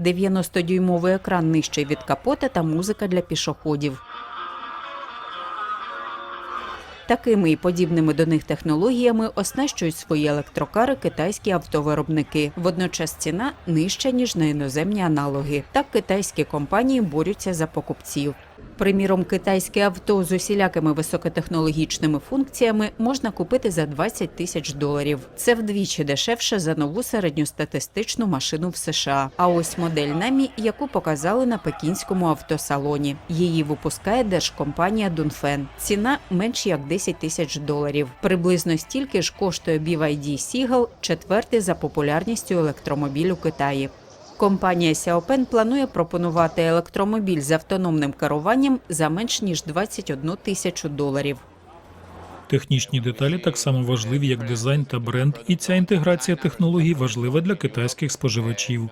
90-дюймовий екран нижчий від капота та музика для пішоходів. Такими і подібними до них технологіями оснащують свої електрокари китайські автовиробники. Водночас ціна нижча ніж на іноземні аналоги. Так китайські компанії борються за покупців. Приміром, китайське авто з усілякими високотехнологічними функціями можна купити за 20 тисяч доларів. Це вдвічі дешевше за нову середньостатистичну машину в США. А ось модель намі, яку показали на пекінському автосалоні. Її випускає держкомпанія Дунфен. Ціна менш як 10 тисяч доларів. Приблизно стільки ж коштує BYD Seagull, четвертий за популярністю електромобіль у Китаї. Компанія Xiaopen планує пропонувати електромобіль з автономним керуванням за менш ніж 21 тисячу доларів. Технічні деталі так само важливі, як дизайн та бренд, і ця інтеграція технологій важлива для китайських споживачів.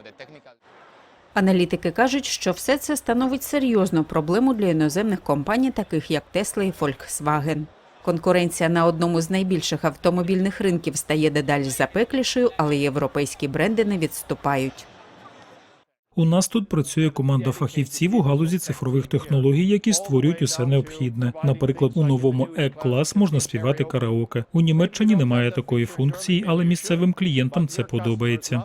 Аналітики кажуть, що все це становить серйозну проблему для іноземних компаній, таких як Tesla і Volkswagen. Конкуренція на одному з найбільших автомобільних ринків стає дедалі запеклішою, але європейські бренди не відступають. У нас тут працює команда фахівців у галузі цифрових технологій, які створюють усе необхідне. Наприклад, у новому E-клас можна співати караоке. У Німеччині немає такої функції, але місцевим клієнтам це подобається.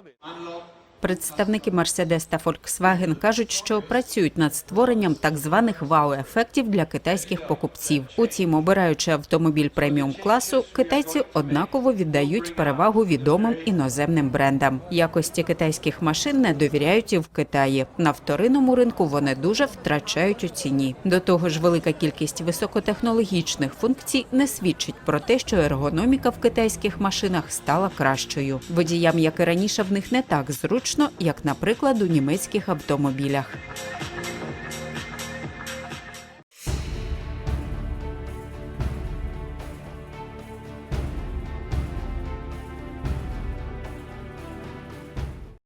Представники Mercedes та Volkswagen кажуть, що працюють над створенням так званих вау-ефектів для китайських покупців. Утім, обираючи автомобіль преміум класу, китайці однаково віддають перевагу відомим іноземним брендам. Якості китайських машин не довіряють і в Китаї. На вторинному ринку вони дуже втрачають у ціні. До того ж, велика кількість високотехнологічних функцій не свідчить про те, що ергономіка в китайських машинах стала кращою. Водіям, як і раніше, в них не так зручно, як, наприклад, у німецьких автомобілях.